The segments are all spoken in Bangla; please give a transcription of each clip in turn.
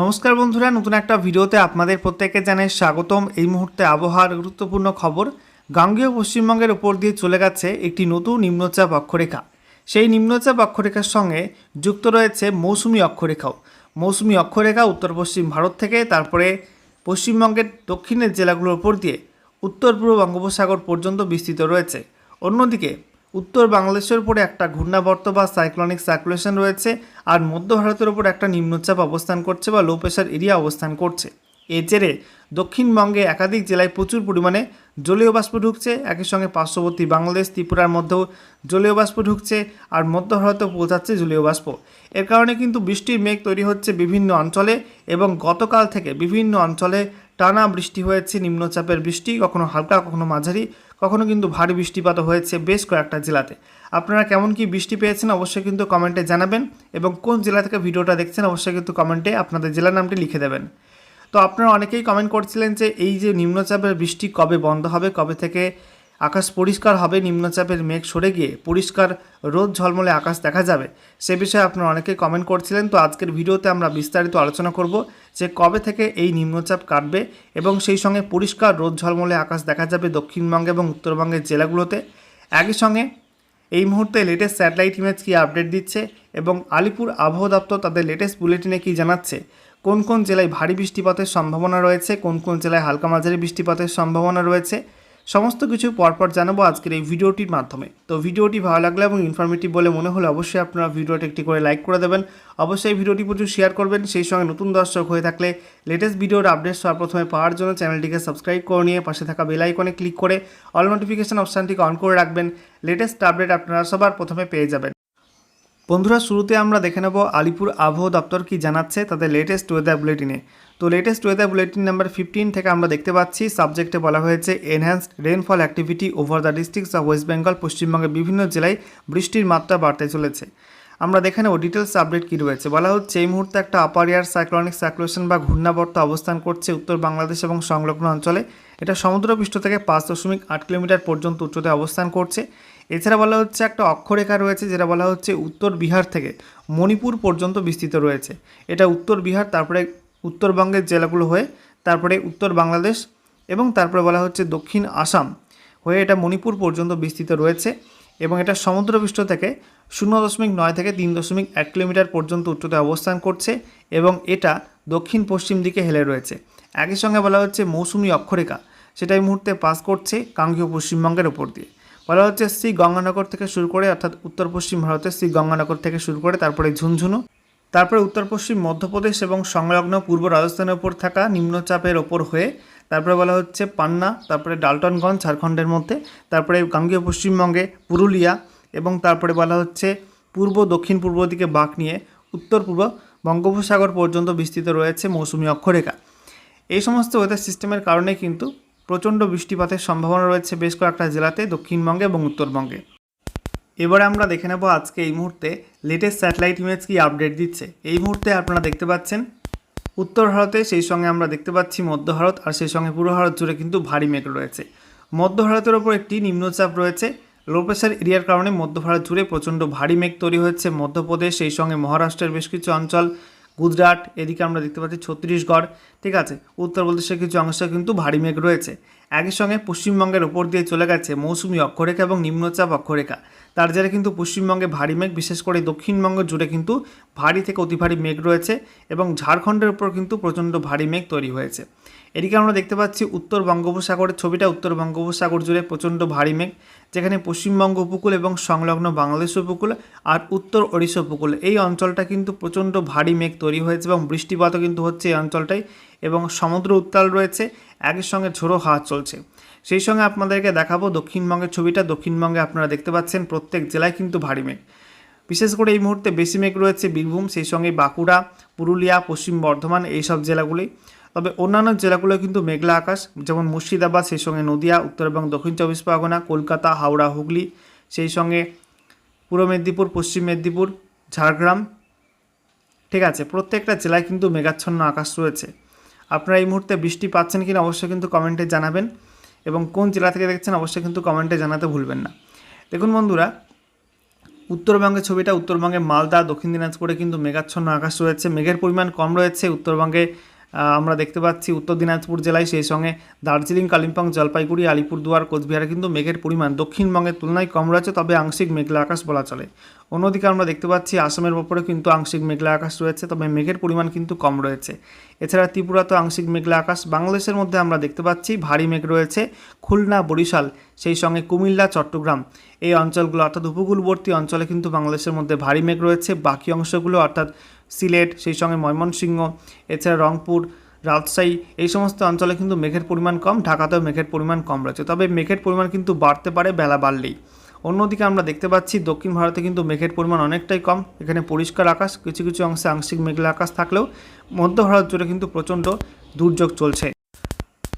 নমস্কার বন্ধুরা, নতুন একটা ভিডিওতে আপনাদের প্রত্যেককে জানাই স্বাগতম। এই মুহূর্তে আবহাওয়ার গুরুত্বপূর্ণ খবর, গাঙ্গেয় পশ্চিমবঙ্গের উপর দিয়ে চলে গেছে একটি নতুন নিম্নচাপ অক্ষরেখা। সেই নিম্নচাপ অক্ষরেখার সঙ্গে যুক্ত রয়েছে মৌসুমি অক্ষরেখাও। মৌসুমি অক্ষরেখা উত্তর পশ্চিম ভারত থেকে, তারপরে পশ্চিমবঙ্গের দক্ষিণের জেলাগুলোর উপর দিয়ে উত্তর পূর্ব বঙ্গোপসাগর পর্যন্ত বিস্তৃত রয়েছে। অন্যদিকে উত্তর বাংলাদেশের উপরে একটা ঘূর্ণাবর্ত বা সাইক্লনিক সার্কুলেশন রয়েছে আর মধ্য ভারতের উপর একটা নিম্নচাপ অবস্থান করছে বা লো প্রেশার এরিয়া অবস্থান করছে। এর জেরে দক্ষিণবঙ্গে একাধিক জেলায় প্রচুর পরিমাণে জলীয় বাষ্প ঢুকছে। একই সঙ্গে পার্শ্ববর্তী বাংলাদেশ, ত্রিপুরার মধ্যেও জলীয় বাষ্প ঢুকছে আর মধ্য ভারতেও পৌঁছাচ্ছে জলীয় বাষ্প। এর কারণে কিন্তু বৃষ্টির মেঘ তৈরি হচ্ছে বিভিন্ন অঞ্চলে এবং গতকাল থেকে বিভিন্ন অঞ্চলে টানা বৃষ্টি হয়েছে। নিম্নচাপের বৃষ্টি কখনো হালকা, কখনো মাঝারি। কখনো কিন্তু ভারী বৃষ্টিপাত হয়েছে বেশ কয়েকটা জেলাতে। আপনারা কেমন কি বৃষ্টি পেয়েছেন অবশ্যই কিন্তু কমেন্টে জানাবেন এবং কোন জেলা থেকে ভিডিওটা দেখছেন অবশ্যই কিন্তু কমেন্টে আপনাদের জেলার নামটি লিখে দেবেন। তো আপনারা অনেকেই কমেন্ট করছিলেন যে এই যে নিম্নচাপের বৃষ্টি কবে বন্ধ হবে, কবে থেকে আকাশ পরিষ্কার হবে, নিম্নচাপের মেঘ সরে গিয়ে পরিষ্কার রোদ ঝলমলে আকাশ দেখা যাবে। সে বিষয়ে আপনারা অনেকেই কমেন্ট করছিলেন, তো আজকের ভিডিওতে আমরা বিস্তারিত আলোচনা করব যে কবে থেকে এই নিম্নচাপ কাটবে এবং সেই সঙ্গে পরিষ্কার রোদ ঝলমলে আকাশ দেখা যাবে দক্ষিণবঙ্গে এবং উত্তরবঙ্গের জেলাগুলোতে। একই সঙ্গে এই মুহূর্তে লেটেস্ট স্যাটেলাইট ইমেজ কী আপডেট দিচ্ছে এবং আলিপুর আবহাওয়া দপ্তর তাদের লেটেস্ট বুলেটিনে কী জানাচ্ছে? কোন কোন জেলায় ভারী বৃষ্টিপাতের সম্ভাবনা রয়েছে? কোন কোন জেলায় হালকা মাঝারি বৃষ্টিপাতের সম্ভাবনা রয়েছে? সমস্ত কিছু পরপর জানাব আজকের এই ভিডিওটির মাধ্যমে। তো ভিডিওটি ভালো লাগলে এবং ইনফরমেটিভ বলে মনে হলে অবশ্যই আপনারা ভিডিওটি একটি করে লাইক করে দেবেন। অবশ্যই ভিডিওটি প্রচুর শেয়ার করবেন। সেই সঙ্গে নতুন দর্শক হয়ে থাকলে লেটেস্ট ভিডিওর আপডেট সবার প্রথমে পাওয়ার জন্য চ্যানেলটিকে সাবস্ক্রাইব করে নিয়ে পাশে থাকা বেল আইকনে ক্লিক করে অল নোটিফিকেশান অপশানটিকে অন করে রাখবেন। লেটেস্ট আপডেট আপনারা সবার প্রথমে পেয়ে যাবেন। বন্ধুরা, শুরুতে আমরা দেখে নেব আলিপুর আবহাওয়া দপ্তর কি জানাচ্ছে তাদের লেটেস্ট ওয়েদার বুলেটিনে তো latest weather bulletin number fifteen থেকে আমরা দেখতে পাচ্ছি সাবজেক্টে বলা হয়েছে enhanced rainfall activity over the districts of West Bengal পশ্চিমবঙ্গের বিভিন্ন জেলায় বৃষ্টির মাত্রা বাড়তে চলেছে। আমরা দেখে নেব ডিটেলস আপডেট কী রয়েছে। বলা হচ্ছে, এই মুহূর্তে একটা আপার এয়ার সাইক্লনিক সার্কুলেশন বা ঘূর্ণাবর্ত অবস্থান করছে উত্তর বাংলাদেশ এবং সংলগ্ন অঞ্চলে। এটা সমুদ্রপৃষ্ঠ থেকে পাঁচ দশমিক আট কিলোমিটার পর্যন্ত উচ্চতায় অবস্থান করছে। এছাড়া বলা হচ্ছে একটা অক্ষরেখা রয়েছে যেটা বলা হচ্ছে উত্তর বিহার থেকে মণিপুর পর্যন্ত বিস্তৃত রয়েছে। এটা উত্তর বিহার, তারপরে উত্তরবঙ্গের জেলাগুলো হয়ে, তারপরে উত্তর বাংলাদেশ এবং তারপরে বলা হচ্ছে দক্ষিণ আসাম হয়ে এটা মণিপুর পর্যন্ত বিস্তৃত রয়েছে এবং এটা সমুদ্রপৃষ্ঠ থেকে শূন্য দশমিক নয় থেকে তিন দশমিক এক কিলোমিটার পর্যন্ত উচ্চতায় অবস্থান করছে এবং এটা দক্ষিণ পশ্চিম দিকে হেলে রয়েছে। একই সঙ্গে বলা হচ্ছে মৌসুমি অক্ষরেখা, সেটা এই মুহূর্তে পাস করছে কাঙ্ক্ষীয় পশ্চিমবঙ্গের ওপর দিয়ে। বলা হচ্ছে শ্রী গঙ্গানগর থেকে শুরু করে, অর্থাৎ উত্তর পশ্চিম ভারতের শ্রী গঙ্গানগর থেকে শুরু করে, তারপরে ঝুনঝুনু, তারপরে উত্তর পশ্চিম মধ্যপ্রদেশ এবং সংলগ্ন পূর্ব রাজস্থানের ওপর থাকা নিম্নচাপের ওপর হয়ে, তারপরে বলা হচ্ছে পান্না, তারপরে ডালটনগঞ্জ, ঝাড়খণ্ডের মধ্যে, তারপরে গাঙ্গীয় পশ্চিমবঙ্গে পুরুলিয়া এবং তারপরে বলা হচ্ছে পূর্ব, দক্ষিণ পূর্ব দিকে বাঁক নিয়ে উত্তর পূর্ব বঙ্গোপসাগর পর্যন্ত বিস্তৃত রয়েছে মৌসুমি অক্ষরেখা। এই সমস্ত ওয়েদার সিস্টেমের কারণে কিন্তু প্রচণ্ড বৃষ্টিপাতের সম্ভাবনা রয়েছে বেশ কয়েকটা জেলাতে, দক্ষিণবঙ্গে এবং উত্তরবঙ্গে। এবারে আমরা দেখে নেব আজকে এই মুহূর্তে লেটেস্ট স্যাটেলাইট ইমেজ কি আপডেট দিচ্ছে। এই মুহূর্তে আপনারা দেখতে পাচ্ছেন, উত্তর ভারতে সেই সঙ্গে আমরা দেখতে পাচ্ছি মধ্য ভারত আর সেই সঙ্গে পূর্ব ভারত জুড়ে কিন্তু ভারী মেঘ রয়েছে। মধ্য ভারতের ওপর একটি নিম্নচাপ রয়েছে। লো প্রেশার এরিয়ার কারণে মধ্য ভারত জুড়ে প্রচণ্ড ভারী মেঘ তৈরি হয়েছে। মধ্যপ্রদেশ, সেই সঙ্গে মহারাষ্ট্রের বেশ কিছু অঞ্চল গুজরাট, এদিকে আমরা দেখতে পাচ্ছি ছত্তিশগড়, ঠিক আছে? উত্তর প্রদেশের কিছু অংশ কিন্তু ভারী মেঘ রয়েছে। একই সঙ্গে পশ্চিমবঙ্গের ওপর দিয়ে চলে গেছে মৌসুমি অক্ষরেখা এবং নিম্নচাপ অক্ষরেখা। তার জেরে কিন্তু পশ্চিমবঙ্গে ভারী মেঘ, বিশেষ করে দক্ষিণবঙ্গ জুড়ে কিন্তু ভারী থেকে অতি ভারী মেঘ রয়েছে এবং ঝাড়খণ্ডের উপর কিন্তু প্রচণ্ড ভারী মেঘ তৈরি হয়েছে। এদিকে আমরা দেখতে পাচ্ছি উত্তর বঙ্গোপসাগরের ছবিটা, উত্তর বঙ্গোপসাগর জুড়ে প্রচণ্ড ভারী মেঘ, যেখানে পশ্চিমবঙ্গ উপকূল এবং সংলগ্ন বাংলাদেশ উপকূল আর উত্তর ওড়িশা উপকূল। এই অঞ্চলটা কিন্তু প্রচণ্ড ভারী মেঘ তৈরি হয়েছে এবং বৃষ্টিপাতও কিন্তু হচ্ছে এই অঞ্চলটাই এবং সমুদ্র উত্তাল রয়েছে, একই সঙ্গে ঝোড়ো হাওয়া চলছে। সেই সঙ্গে আপনাদেরকে দেখাবো দক্ষিণবঙ্গের ছবিটা, দক্ষিণবঙ্গে আপনারা দেখতে পাচ্ছেন প্রত্যেক জেলায় কিন্তু ভারী মেঘ। বিশেষ করে এই মুহূর্তে বেশি মেঘ রয়েছে বীরভূম, সেই সঙ্গে বাঁকুড়া, পুরুলিয়া, পশ্চিম বর্ধমান, এইসব জেলাগুলি তবে অন্যান্য জেলাগুলো কিন্তু মেঘলা আকাশ, যেমন মুর্শিদাবাদ, সেই সঙ্গে নদিয়া, উত্তর এবং দক্ষিণ চব্বিশ পরগনা, কলকাতা, হাওড়া, হুগলি, সেই সঙ্গে পূর্ব মেদিনীপুর, পশ্চিম মেদিনীপুর, ঝাড়গ্রাম, ঠিক আছে, প্রত্যেকটা জেলায় কিন্তু মেঘাচ্ছন্ন আকাশ রয়েছে। আপনারা এই মুহূর্তে বৃষ্টি পাচ্ছেন কিনা অবশ্যই কিন্তু কমেন্টে জানাবেন এবং কোন জেলা থেকে দেখছেন অবশ্যই কিন্তু কমেন্টে জানাতে ভুলবেন না। দেখুন বন্ধুরা, উত্তরবঙ্গের ছবিটা উত্তরবঙ্গে মালদা, দক্ষিণ দিনাজপুরে কিন্তু মেঘাচ্ছন্ন আকাশ রয়েছে, মেঘের পরিমাণ কম রয়েছে, উত্তরবঙ্গে আমরা দেখতে পাচ্ছি উত্তর দিনাজপুর জেলায় সেই সঙ্গে দার্জিলিং, কালিম্পং, জলপাইগুড়ি, আলিপুরদুয়ার, কোচবিহারে কিন্তু মেঘের পরিমাণ। দক্ষিণবঙ্গের তুলনায় কম রয়েছে তবে আংশিক মেঘলা আকাশ বলা চলে। অন্যদিকে আমরা দেখতে পাচ্ছি আসামের ওপরে কিন্তু আংশিক মেঘলা আকাশ রয়েছে, তবে মেঘের পরিমাণ কিন্তু কম রয়েছে। এছাড়া ত্রিপুরাতে আংশিক মেঘলা আকাশ, বাংলাদেশের মধ্যে আমরা দেখতে পাচ্ছি ভারী মেঘ রয়েছে, খুলনা, বরিশাল, সেই সঙ্গে কুমিল্লা, চট্টগ্রাম। এই অঞ্চলগুলো অর্থাৎ উপকূলবর্তী অঞ্চলে কিন্তু বাংলাদেশের মধ্যে ভারী মেঘ রয়েছে, বাকি অংশগুলো অর্থাৎ সিলেট, সেই সঙ্গে ময়মনসিংহ, এছাড়া রংপুর, রাজশাহী, এই সমস্ত অঞ্চলে কিন্তু মেঘের পরিমাণ কম, ঢাকাতেও মেঘের পরিমাণ কম রয়েছে। তবে মেঘের পরিমাণ কিন্তু বাড়তে পারে বেলা বাড়লেই। অন্যদিকে আমরা দেখতে পাচ্ছি দক্ষিণ ভারতে কিন্তু মেঘের পরিমাণ অনেকটাই কম। এখানে পরিষ্কার আকাশ, কিছু কিছু অংশে আংশিক মেঘলা আকাশ থাকলেও মধ্য ভারত জুড়ে কিন্তু প্রচণ্ড দুর্যোগ চলছে।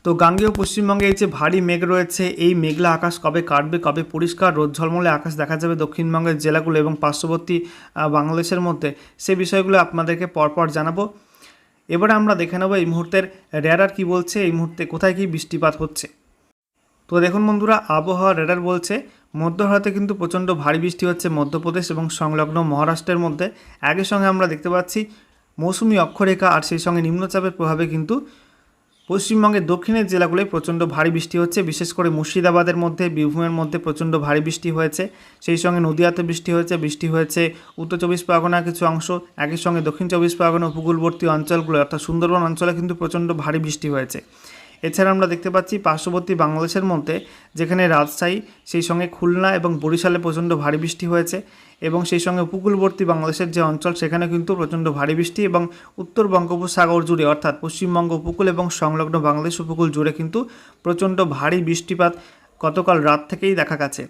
তো গাঙ্গেয় পশ্চিমবঙ্গে এই যে ভারী মেঘ রয়েছে, এই মেঘলা আকাশ কবে কাটবে, কবে পরিষ্কার? রোদ ঝলমলে আকাশ দেখা যাবে দক্ষিণবঙ্গের জেলাগুলো এবং পার্শ্ববর্তী বাংলাদেশের মধ্যে। সে বিষয়গুলো আপনাদেরকে পরপর জানাব। এবারে আমরা দেখে নেব এই মুহূর্তের রেডার কি বলছে, এই মুহূর্তে কোথায় কি বৃষ্টিপাত হচ্ছে। তো দেখুন বন্ধুরা, আবহাওয়া রেডার বলছে মধ্য ভারতে কিন্তু প্রচণ্ড ভারী বৃষ্টি হচ্ছে মধ্যপ্রদেশ এবং সংলগ্ন মহারাষ্ট্রের মধ্যে। একই সঙ্গে আমরা দেখতে পাচ্ছি, মৌসুমি অক্ষরেখা আর সেই সঙ্গে নিম্নচাপের প্রভাবে কিন্তু পশ্চিমবঙ্গের দক্ষিণের জেলাগুলোয় প্রচণ্ড ভারী বৃষ্টি হচ্ছে। বিশেষ করে মুর্শিদাবাদের মধ্যে, বীরভূমের মধ্যে প্রচণ্ড ভারী বৃষ্টি হয়েছে। সেই সঙ্গে নদিয়াতে বৃষ্টি হয়েছে বৃষ্টি হয়েছে উত্তর চব্বিশ পরগনার কিছু অংশ। একই সঙ্গে দক্ষিণ চব্বিশ পরগনা উপকূলবর্তী অঞ্চলগুলো, অর্থাৎ সুন্দরবন অঞ্চলে কিন্তু প্রচণ্ড ভারী বৃষ্টি হয়েছে। এছাড়া আমরা দেখতে পাচ্ছি পার্শ্ববর্তী বাংলাদেশের মধ্যে, যেখানে রাজশাহী, সেই সঙ্গে খুলনা এবং বরিশালে প্রচণ্ড ভারী বৃষ্টি হয়েছে। এবং সেই সঙ্গে উপকূলবর্তী বাংলাদেশের যে অঞ্চল, সেখানে কিন্তু প্রচণ্ড ভারী বৃষ্টি এবং উত্তর বঙ্গোপসাগর জুড়ে, অর্থাৎ পশ্চিমবঙ্গ উপকূল এবং সংলগ্ন বাংলাদেশ উপকূল জুড়ে কিন্তু প্রচণ্ড ভারী বৃষ্টিপাত গতকাল রাত থেকেই দেখা গেছে।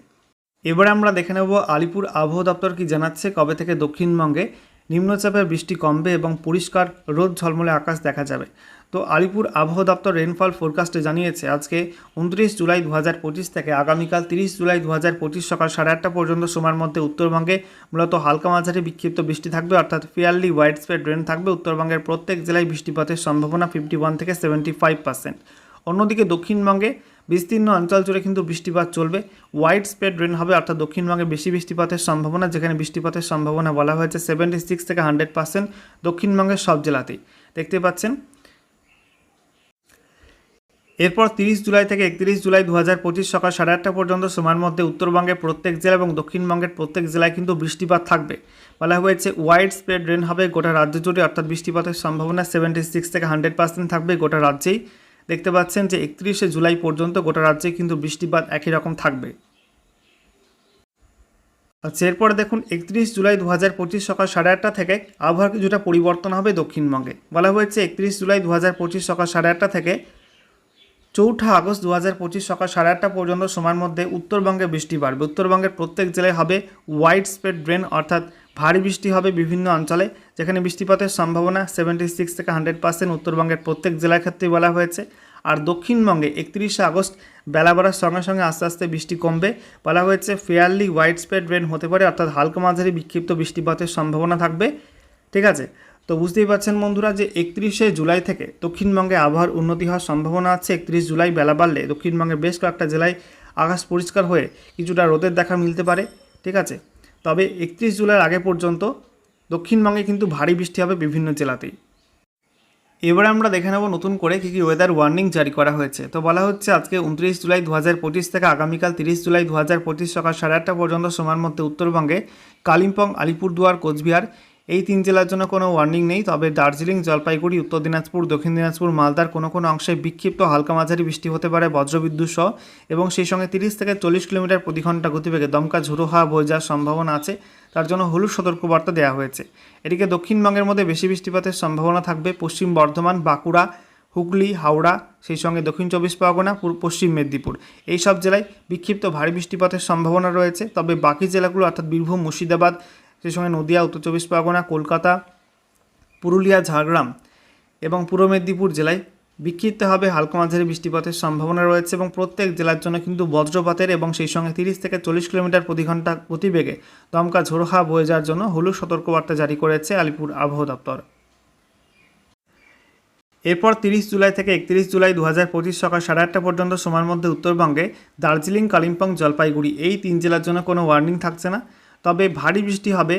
এবারে আমরা দেখে নেব আলিপুর আবহাওয়া দপ্তর কি জানাচ্ছে, কবে থেকে দক্ষিণবঙ্গে নিম্নচাপের বৃষ্টি কমবে এবং পরিষ্কার রোদ ঝলমলে আকাশ দেখা যাবে। তো আলিপুর আবহাওয়া দপ্তর রেনফল ফোরকাস্টে জানিয়েছে, আজকে উনত্রিশ জুলাই দু হাজার পঁচিশ থেকে আগামীকাল তিরিশ জুলাই দু হাজার পঁচিশ সকাল সাড়ে আটটা পর্যন্ত সময়ের মধ্যে উত্তরবঙ্গে মূলত হালকা মাঝারি বিক্ষিপ্ত বৃষ্টি থাকবে, অর্থাৎ ফেয়ারলি ওয়াইড স্প্রেড রেন থাকবে। উত্তরবঙ্গের প্রত্যেক জেলায় বৃষ্টিপাতের সম্ভাবনা ফিফটি ওয়ান থেকে সেভেন্টি ফাইভ পার্সেন্ট অন্যদিকে দক্ষিণবঙ্গে বিস্তীর্ণ অঞ্চল জুড়ে কিন্তু বৃষ্টিপাত চলবে। ওয়াইড স্প্রেড রেন হবে, অর্থাৎ দক্ষিণবঙ্গে বেশি বৃষ্টিপাতের সম্ভাবনা, যেখানে বৃষ্টিপাতের সম্ভাবনা বলা হয়েছে সেভেন্টি সিক্স থেকে হান্ড্রেড পার্সেন্ট দক্ষিণবঙ্গের সব জেলাতেই। দেখতে পাচ্ছেন এরপর তিরিশ জুলাই থেকে একত্রিশ জুলাই দু হাজার পঁচিশ সকাল সাড়ে আটটা পর্যন্ত সময়ের মধ্যে উত্তরবঙ্গের প্রত্যেক জেলা এবং দক্ষিণবঙ্গের প্রত্যেক জেলায় কিন্তু বৃষ্টিপাত থাকবে। বলা হয়েছে ওয়াইড স্প্রেড রেন হবে গোটা রাজ্য জুড়ে, অর্থাৎ বৃষ্টিপাতের সম্ভাবনা সেভেন্টি সিক্স থেকে হান্ড্রেড পার্সেন্ট থাকবে গোটা রাজ্যেই। দেখতে পাচ্ছেন যে একত্রিশে জুলাই পর্যন্ত গোটা রাজ্যে কিন্তু বৃষ্টিপাত একই রকম থাকবে। আচ্ছা এরপরে দেখুন, একত্রিশ জুলাই দু হাজার পঁচিশ সকাল সাড়ে আটটা থেকে আবহাওয়ার কিছুটা পরিবর্তন হবে দক্ষিণবঙ্গে। বলা হয়েছে, একত্রিশ জুলাই দু হাজার পঁচিশ সকাল সাড়ে আটটা থেকে চৌঠা আগস্ট দু হাজার পঁচিশ সকাল সাড়ে আটটা পর্যন্ত সময়ের মধ্যে উত্তরবঙ্গে বৃষ্টি বাড়বে। উত্তরবঙ্গের প্রত্যেক জেলায় হবে ওয়াইড স্প্রেড ড্রেন অর্থাৎ ভারী বৃষ্টি হবে বিভিন্ন অঞ্চলে, যেখানে বৃষ্টিপাতের সম্ভাবনা সেভেন্টি সিক্স থেকে হান্ড্রেড পার্সেন্ট উত্তরবঙ্গের প্রত্যেক জেলার ক্ষেত্রেই বলা হয়েছে। আর দক্ষিণবঙ্গে একত্রিশে আগস্ট বেলা বাড়ার সঙ্গে সঙ্গে আস্তে আস্তে বৃষ্টি কমবে। বলা হয়েছে ফেয়ারলি ওয়াইড স্প্রেড রেন হতে পারে, অর্থাৎ হালকা মাঝারি বিক্ষিপ্ত বৃষ্টিপাতের সম্ভাবনা থাকবে। ঠিক আছে? তো বুঝতেই পারছেন বন্ধুরা যে একত্রিশে জুলাই থেকে দক্ষিণবঙ্গে আবহাওয়ার উন্নতি হওয়ার সম্ভাবনা আছে। একত্রিশ জুলাই বেলা বাড়লে দক্ষিণবঙ্গের বেশ কয়েকটা জেলায় আকাশ পরিষ্কার হয়ে কিছুটা রোদের দেখা মিলতে পারে, ঠিক আছে? তবে একত্রিশ জুলাইয়ের আগে পর্যন্ত দক্ষিণবঙ্গে কিন্তু ভারী বৃষ্টি হবে বিভিন্ন জেলাতেই। এবারে আমরা দেখে নেব নতুন করে কী কী ওয়েদার ওয়ার্নিং জারি করা হয়েছে। তো বলা হচ্ছে আজকে উনত্রিশ জুলাই দু হাজার পঁচিশ থেকে আগামীকাল তিরিশ জুলাই দু হাজার পঁচিশ সকাল সাড়ে আটটা পর্যন্ত সময়ের মধ্যে উত্তরবঙ্গে কালিম্পং, আলিপুরদুয়ার, কোচবিহার এই তিন জেলার জন্য কোনো ওয়ার্নিং নেই, তবে দার্জিলিং, জলপাইগুড়ি, উত্তর দিনাজপুর, দক্ষিণ দিনাজপুর, মালদার কোনো কোনো অংশে বিক্ষিপ্ত হালকা মাঝারি বৃষ্টি হতে পারে বজ্রবিদ্যুৎ সহ এবং সেই সঙ্গে তিরিশ থেকে চল্লিশ কিলোমিটার প্রতি ঘণ্টা গতিবেগে দমকা ঝোড়ো হাওয়া বয়ে যাওয়ার সম্ভাবনা আছে। তার জন্য হলুদ সতর্কবার্তা দেওয়া হয়েছে। এদিকে দক্ষিণবঙ্গের মধ্যে বেশি বৃষ্টিপাতের সম্ভাবনা থাকবে পশ্চিম বর্ধমান, বাঁকুড়া, হুগলি, হাওড়া, সেই সঙ্গে দক্ষিণ চব্বিশ পরগনা পূর- পশ্চিম মেদিনীপুর। এই সব জেলায় বিক্ষিপ্ত ভারী বৃষ্টিপাতের সম্ভাবনা রয়েছে, তবে বাকি জেলাগুলো অর্থাৎ বীরভূম, মুর্শিদাবাদ সেই সঙ্গে নদিয়া, উত্তর চব্বিশ পরগনা, কলকাতা, পুরুলিয়া, ঝাড়গ্রাম এবং পূর্ব মেদিনীপুর জেলায় বিক্ষিপ্ত হবে হালকা মাঝারি বৃষ্টিপাতের সম্ভাবনা রয়েছে এবং প্রত্যেক জেলার জন্য কিন্তু বজ্রপাতের এবং সেই সঙ্গে তিরিশ থেকে চল্লিশ কিলোমিটার প্রতি ঘণ্টা গতিবেগে দমকা ঝোড়ো হাওয়া বয়ে যাওয়ার জন্য হলুদ সতর্কবার্তা জারি করেছে আলিপুর আবহাওয়া দপ্তর। এরপর তিরিশ জুলাই থেকে একত্রিশ জুলাই দু হাজার পঁচিশ সকাল সাড়ে আটটা পর্যন্ত সময়ের মধ্যে উত্তরবঙ্গে দার্জিলিং, কালিম্পং, জলপাইগুড়ি এই তিন জেলার জন্য কোনো ওয়ার্নিং থাকছে না। তবে ভারী বৃষ্টি হবে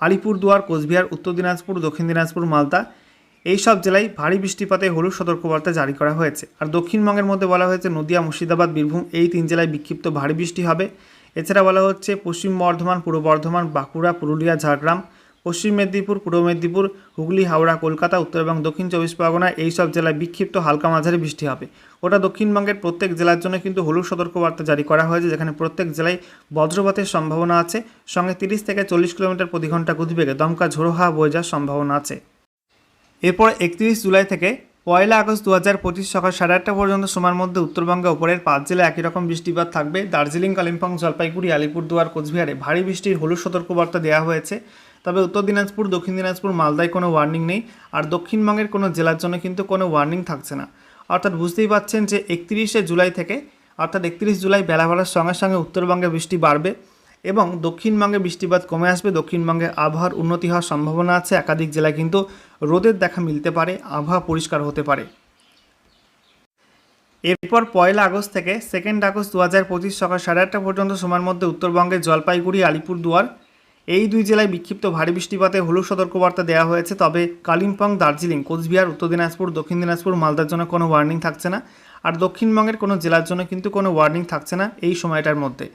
আলিপুরদুয়ার, কোচবিহার, উত্তর দিনাজপুর, দক্ষিণ দিনাজপুর, মালদা। এই সব জেলায় ভারী বৃষ্টিপাতে হলুদ সতর্কবার্তা জারি করা হয়েছে। আর দক্ষিণবঙ্গের মধ্যে বলা হয়েছে নদিয়া, মুর্শিদাবাদ, বীরভূম এই তিন জেলায় বিক্ষিপ্ত ভারী বৃষ্টি হবে। এছাড়া বলা হচ্ছে পশ্চিম বর্ধমান, পূর্ব বর্ধমান, বাঁকুড়া, পুরুলিয়া, ঝাড়গ্রাম পশ্চিম মেদিনীপুর, পূর্ব মেদিনীপুর, হুগলি, হাওড়া, কলকাতা, উত্তর এবং দক্ষিণ চব্বিশ পরগনা এই সব জেলায় বিক্ষিপ্ত হালকা মাঝারি বৃষ্টি হবে। ওটা দক্ষিণবঙ্গের প্রত্যেক জেলার জন্য কিন্তু হলুদ সতর্কবার্তা জারি করা হয়েছে, যেখানে প্রত্যেক জেলায় বজ্রপাতের সম্ভাবনা আছে। সঙ্গে তিরিশ থেকে চল্লিশ কিলোমিটার প্রতি ঘণ্টা গতিবেগে দমকা ঝোড়ো হাওয়া বয়ে যাওয়ার সম্ভাবনা আছে। এরপর একত্রিশ জুলাই থেকে পয়লা আগস্ট দু হাজার পঁচিশ সকাল সাড়ে আটটা পর্যন্ত সময়ের মধ্যে উত্তরবঙ্গে ওপরের পাঁচ জেলায় একই রকম বৃষ্টিপাত থাকবে। দার্জিলিং, কালিম্পং, জলপাইগুড়ি, আলিপুরদুয়ার, কোচবিহারে ভারী বৃষ্টির হলুদ সতর্কবার্তা দেওয়া হয়েছে। তবে উত্তর দিনাজপুর, দক্ষিণ দিনাজপুর, মালদায় কোনো ওয়ার্নিং নেই আর দক্ষিণবঙ্গের কোনো জেলার জন্য কিন্তু কোনো ওয়ার্নিং থাকছে না। অর্থাৎ বুঝতেই পাচ্ছেন যে একত্রিশে জুলাই থেকে, অর্থাৎ একত্রিশ জুলাই বেলা বেলার সঙ্গে সঙ্গে উত্তরবঙ্গে বৃষ্টি বাড়বে। এবং দক্ষিণবঙ্গে বৃষ্টিপাত কমে আসবে। দক্ষিণবঙ্গে আবহাওয়ার উন্নতি হওয়ার সম্ভাবনা আছে। একাধিক জেলায় কিন্তু রোদের দেখা মিলতে পারে, আবহাওয়া পরিষ্কার হতে পারে। এরপর পয়লা আগস্ট থেকে সেকেন্ড আগস্ট দু হাজার পঁচিশ সকাল সাড়ে আটটা পর্যন্ত সময়ের মধ্যে উত্তরবঙ্গের জলপাইগুড়ি, আলিপুরদুয়ার এই দুই জেলায় বিক্ষিপ্ত ভারী বৃষ্টিপাতে হলুদ সতর্কবার্তা দেওয়া হয়েছে। তবে কালিম্পং, দার্জিলিং, কোচবিহার, উত্তর দিনাজপুর, দক্ষিণ দিনাজপুর, মালদার জন্য কোনো ওয়ার্নিং থাকছে না। আর দক্ষিণবঙ্গের কোনো জেলার জন্য কিন্তু কোনো ওয়ার্নিং থাকছে না এই সময়টার মধ্যে।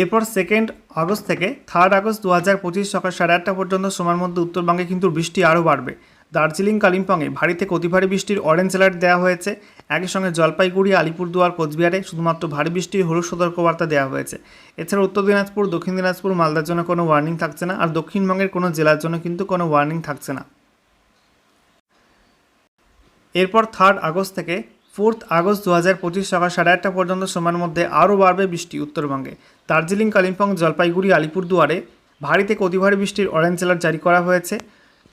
এরপর সেকেন্ড আগস্ট থেকে থার্ড আগস্ট দু হাজার পঁচিশ সকাল সাড়ে আটটা পর্যন্ত সময়ের মধ্যে উত্তরবঙ্গে কিন্তু বৃষ্টি আরও বাড়বে। দার্জিলিং, কালিম্পংয়ে ভারী থেকে অতি ভারী বৃষ্টির অরেঞ্জ অ্যালার্ট দেওয়া হয়েছে। একই সঙ্গে জলপাইগুড়ি, আলিপুরদুয়ার, কোচবিহারে শুধুমাত্র ভারী বৃষ্টির হলুদ সতর্কবার্তা দেওয়া হয়েছে। এছাড়া উত্তর দিনাজপুর, দক্ষিণ দিনাজপুর মালদার জন্য কোনো ওয়ার্নিং থাকছে না আর দক্ষিণবঙ্গের কোনো জেলার জন্য কিন্তু কোনো ওয়ার্নিং থাকছে না। এরপর থার্ড আগস্ট থেকে ফোর্থ আগস্ট দু হাজার পঁচিশ সকাল সাড়ে আটটা পর্যন্ত সময়ের মধ্যে আরও বাড়বে বৃষ্টি উত্তরবঙ্গে। দার্জিলিং, কালিম্পং, জলপাইগুড়ি, আলিপুরদুয়ারে ভারী থেকে বৃষ্টির অরেঞ্জ অ্যালার্ট জারি করা হয়েছে।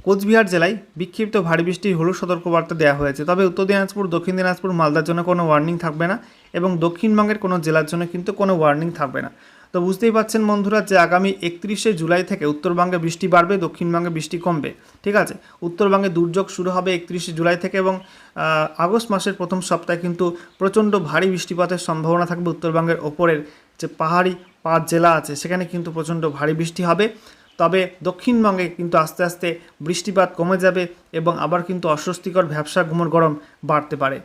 কোচবিহার জেলায় বিক্ষিপ্ত ভারী বৃষ্টির হলুদ সতর্কবার্তা দেওয়া হয়েছে। তবে উত্তর দিনাজপুর, দক্ষিণ দিনাজপুর, মালদার জন্য কোনো ওয়ার্নিং থাকবে না এবং দক্ষিণবঙ্গের কোনো জেলার জন্য কিন্তু কোনো ওয়ার্নিং থাকবে না। তো বুঝতেই পারছেন বন্ধুরা যে আগামী একত্রিশে জুলাই থেকে উত্তরবঙ্গে বৃষ্টি বাড়বে, দক্ষিণবঙ্গে বৃষ্টি কমবে। ঠিক আছে? উত্তরবঙ্গে দুর্যোগ শুরু হবে একত্রিশে জুলাই থেকে এবং আগস্ট মাসের প্রথম সপ্তাহে কিন্তু প্রচণ্ড ভারী বৃষ্টিপাতের সম্ভাবনা থাকবে উত্তরবঙ্গের ওপরের যে পাহাড়ি পাঁচ জেলা আছে, সেখানে কিন্তু প্রচণ্ড ভারী বৃষ্টি হবে। তবে দক্ষিণবঙ্গে কিন্তু আস্তে আস্তে বৃষ্টিপাত কমে যাবে এবং আবার কিন্তু অস্বস্তিকর ভ্যাবসা ঘুমর গরম বাড়তে পারে।